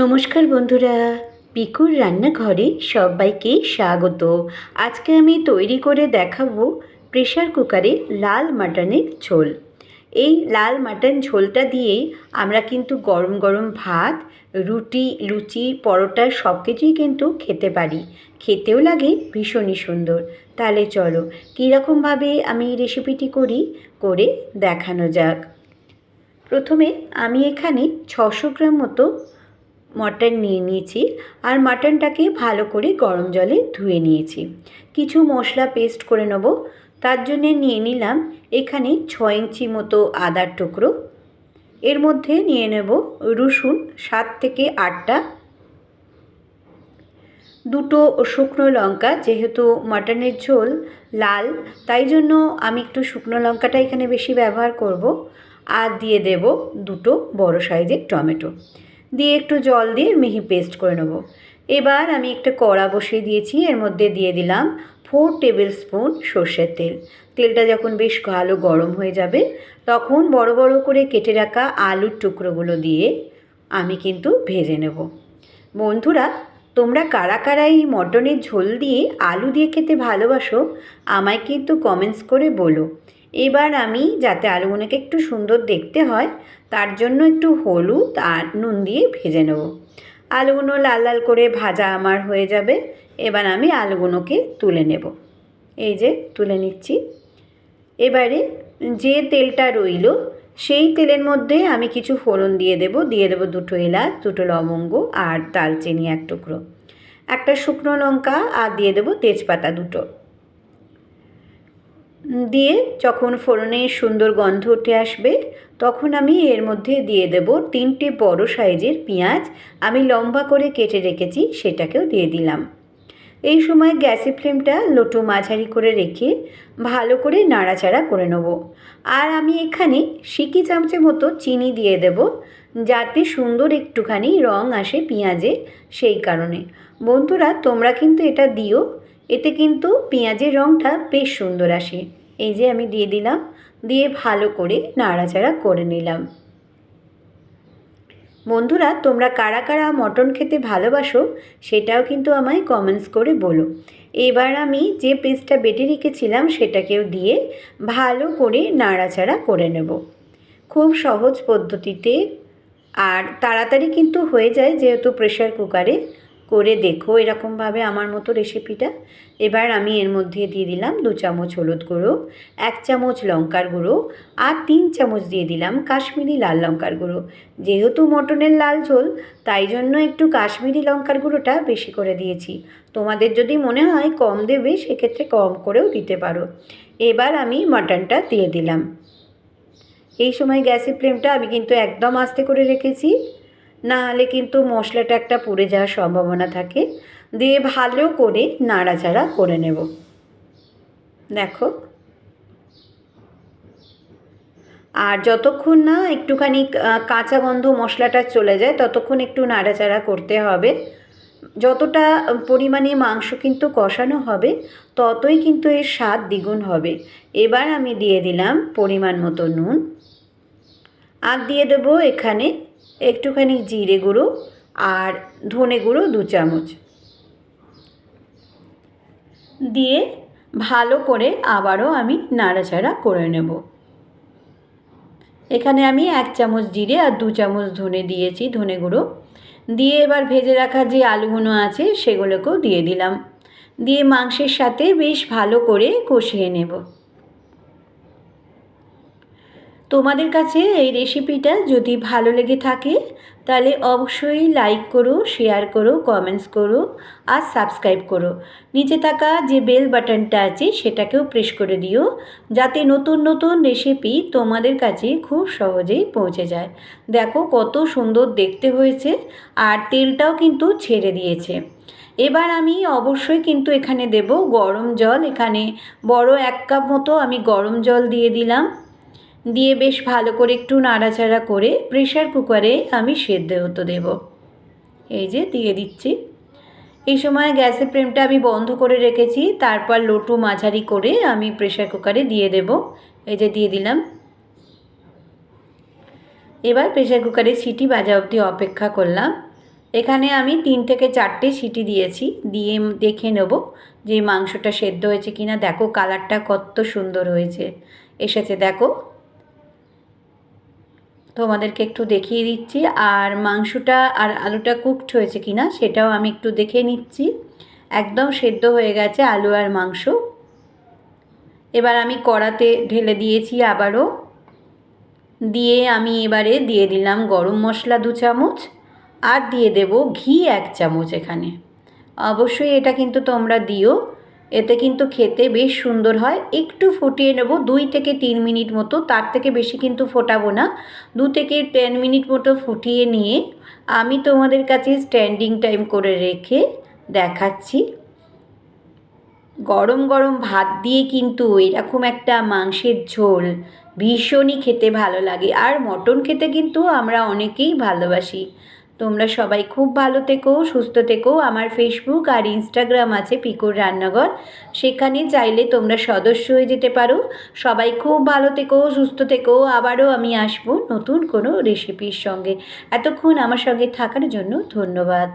নমস্কার বন্ধুরা, পিকুর রান্নাঘরে সবাইকে স্বাগত। আজকে আমি তৈরি করে দেখাবো প্রেশার কুকারে লাল মাটনের ঝোল। এই লাল মাটন ঝোলটা দিয়েই আমরা কিন্তু গরম গরম ভাত, রুটি, লুচি, পরোটা সব কিছুই কিন্তু খেতে পারি। খেতেও লাগে, ভীষণই সুন্দর। তাহলে চলো, কীরকমভাবে আমি এই রেসিপিটি করি, করে দেখানো যাক। প্রথমে আমি এখানে ছশো গ্রাম মতো মটন নিয়ে নিয়েছি আর মাটনটাকে ভালো করে গরম জলে ধুয়ে নিয়েছি। কিছু মশলা পেস্ট করে নেব। তার জন্যে নিয়ে নিলাম এখানে ছ ইঞ্চি মতো আদার টুকরো। এর মধ্যে নিয়ে নেব রসুন সাত থেকে আটটা। দুটো শুকনো লঙ্কা, যেহেতু মাটনের ঝোল লাল, তাই জন্য আমি একটু শুকনো লঙ্কাটা এখানে বেশি ব্যবহার করব। আর দিয়ে দেব দুটো বড় সাইজের টমেটো। দিয়ে একটু জল দিয়ে মিহি পেস্ট করে নেব। এবার আমি একটা কড়া বসিয়ে দিয়েছি, এর মধ্যে দিয়ে দিলাম ফোর টেবিল স্পুন সর্ষের তেল। তেলটা যখন বেশ ভালো গরম হয়ে যাবে, তখন বড় বড় করে কেটে রাখা আলুর টুকরোগুলো দিয়ে আমি কিন্তু ভেজে নেব। বন্ধুরা, তোমরা কারা কারা এই মটনের ঝোল দিয়ে আলু দিয়ে খেতে ভালোবাসো, আমায় কিন্তু কমেন্টস করে বলো। এবার আমি যাতে আলুগুলোকে একটু সুন্দর দেখতে হয়, তার জন্য একটু হলুদ আর নুন দিয়ে ভেজে নেব। আলুগুলো লাল লাল করে ভাজা আমার হয়ে যাবে, এবার আমি আলুগুলোকে তুলে নেব। এই যে তুলে নিচ্ছি। এবারে যে তেলটা রইল, সেই তেলের মধ্যে আমি কিছু ফোড়ন দিয়ে দেব দিয়ে দেব দুটো এলাচ, দুটো লবঙ্গ আর দালচিনি এক টুকরো। একটা শুকনো লঙ্কা আর দিয়ে দেব তেজপাতা দুটো। দিয়ে যখন ফোড়নের সুন্দর গন্ধ উঠে আসবে, তখন আমি এর মধ্যে দিয়ে দেব তিনটে বড় সাইজের পেঁয়াজ। আমি লম্বা করে কেটে রেখেছি, সেটাকেও দিয়ে দিলাম। এই সময় গ্যাসের ফ্লেমটা লোটো মাঝারি করে রেখে ভালো করে নাড়াচাড়া করে নেব। আর আমি এখানে সিকি চামচের মতো চিনি দিয়ে দেব, যাতে সুন্দর একটুখানি রং আসে পেঁয়াজে সেই কারণে। বন্ধুরা, তোমরা কিন্তু এটা দিও, এতে কিন্তু পেঁয়াজের রঙটা বেশ সুন্দর আসে। এই যে আমি দিয়ে দিলাম, দিয়ে ভালো করে নাড়াচাড়া করে নিলাম। বন্ধুরা, তোমরা কারা কারা মটন খেতে ভালোবাসো সেটাও কিন্তু আমায় কমেন্টস করে বলো। এবার আমি যে পেস্টটা বেটে রেখেছিলাম সেটাকেও দিয়ে ভালো করে নাড়াচাড়া করে নেব। খুব সহজ পদ্ধতিতে, আর তাড়াতাড়ি কিন্তু হয়ে যায় যেহেতু প্রেশার কুকারে করে দেখো এরকমভাবে আমার মতো রেসিপিটা এবার আমি এর মধ্যে দিয়ে দিলাম দু চামচ হলুদ গুঁড়ো, এক চামচ লঙ্কার গুঁড়ো আর তিন চামচ দিয়ে দিলাম কাশ্মীরি লাল লঙ্কার গুঁড়ো। যেহেতু মটনের লাল ঝোল, তাই জন্য একটু কাশ্মীরি লঙ্কার গুঁড়োটা বেশি করে দিয়েছি। তোমাদের যদি মনে হয় কম দেবে, সেক্ষেত্রে কম করেও দিতে পারো। এবার আমি মাটনটা দিয়ে দিলাম। এই সময় গ্যাসের ফ্লেমটা আমি কিন্তু একদম আস্তে করে রেখেছি। না হলে কিন্তু মশলাটা একটা পুড়ে যাওয়ার সম্ভাবনা থাকে। দিয়ে ভালো করে নাড়াচাড়া করে নেব। দেখো। আর যতক্ষণ না একটুখানি কাঁচা গন্ধ মশলাটা চলে যায়, ততক্ষণ একটু নাড়াচাড়া করতে হবে। যতটা পরিমাণে মাংস কিন্তু কষানো হবে, ততই কিন্তু এর স্বাদ দ্বিগুণ হবে। এবার আমি দিয়ে দিলাম পরিমাণ মতো নুন। আর দিয়ে দেবো এখানে একটুখানি জিরে গুঁড়ো আর ধনে গুঁড়ো দু চামচ। দিয়ে ভালো করে আবারও আমি নাড়াচাড়া করে নেব। এখানে আমি এক চামচ জিরে আর দু চামচ ধনে দিয়েছি, ধনে গুঁড়ো। দিয়ে এবার ভেজে রাখা যে আলুগুলো আছে সেগুলোকেও দিয়ে দিলাম। দিয়ে মাংসের সাথে বেশ ভালো করে কষিয়ে নেব। তোমাদের কাছে এই রেসিপিটা যদি ভালো লেগে থাকে, তাহলে অবশ্যই লাইক করো শেয়ার করো কমেন্টস করো আর সাবস্ক্রাইব করো। নিচে থাকা যে বেল বাটনটা আছে, সেটাকেও প্রেস করে দিও, যাতে নতুন নতুন রেসিপি তোমাদের কাছে খুব সহজেই পৌঁছে যায়। দেখো কত সুন্দর দেখতে হয়েছে আর তেলটাও কিন্তু ছেড়ে দিয়েছে। এবার আমি অবশ্যই কিন্তু এখানে দেব গরম জল। এখানে বড় এক কাপ মতো আমি গরম জল দিয়ে দিলাম। দিয়ে বেশ ভালো করে একটু নাড়াচাড়া করে প্রেশার কুকারে আমি সেদ্ধ হতে দেব। এই যে দিয়ে দিচ্ছি। এই সময় গ্যাসের ফ্লেমটা আমি বন্ধ করে রেখেছি, তারপর লোটু মাঝারি করে আমি প্রেশার কুকারে দিয়ে দেব। এই যে দিয়ে দিলাম। এবার প্রেশার কুকারে সিটি বাজা অবধি অপেক্ষা করলাম। এখানে আমি তিন থেকে চারটে সিটি দিয়েছি, দিয়ে দেখে নেব যে মাংসটা সেদ্ধ হয়েছে কি না দেখো কালারটা কত সুন্দর হয়েছে। এসেছে, দেখো। তোমাদেরকে একটু দেখিয়ে দিচ্ছি। আর মাংসটা আর আলুটা কুকড হয়েছে কি না সেটাও আমি একটু দেখে নিচ্ছি। একদম সেদ্ধ হয়ে গেছে আলু আর মাংস। এবার আমি কড়াতে ঢেলে দিয়েছি আবারও। দিয়ে আমি এবারে দিয়ে দিলাম গরম মশলা দু চামচ আর দিয়ে দেব ঘি এক চামচ এখানে। অবশ্যই এটা কিন্তু তোমরা দিও। এতে কিন্তু খেতে বেশ সুন্দর হয়। একটু ফুটিয়ে নেব, দুই থেকে তিন মিনিট মতো, তার থেকে বেশি কিন্তু ফোটাবো না। দু থেকে টেন মিনিট মতো ফুটিয়ে নিয়ে আমি তোমাদের কাছে স্ট্যান্ডিং টাইম করে রেখে দেখাচ্ছি। গরম গরম ভাত দিয়ে কিন্তু এরকম একটা মাংসের ঝোল ভীষণই খেতে ভালো লাগে। আর মটন খেতে কিন্তু আমরা অনেকেই ভালোবাসি। তোমরা সবাই খুব ভালো থেকো, সুস্থ থেকো। আমার ফেসবুক আর ইনস্টাগ্রাম আছে পিকুর রান্নাঘর। সেখানে চাইলে তোমরা সদস্য হয়ে যেতে পারো। সবাই খুব ভালো থেকো, সুস্থ থেকো। আবারও আমি আসব নতুন কোনো রেসিপির সঙ্গে। এতক্ষণ আমার সঙ্গে থাকার জন্য ধন্যবাদ।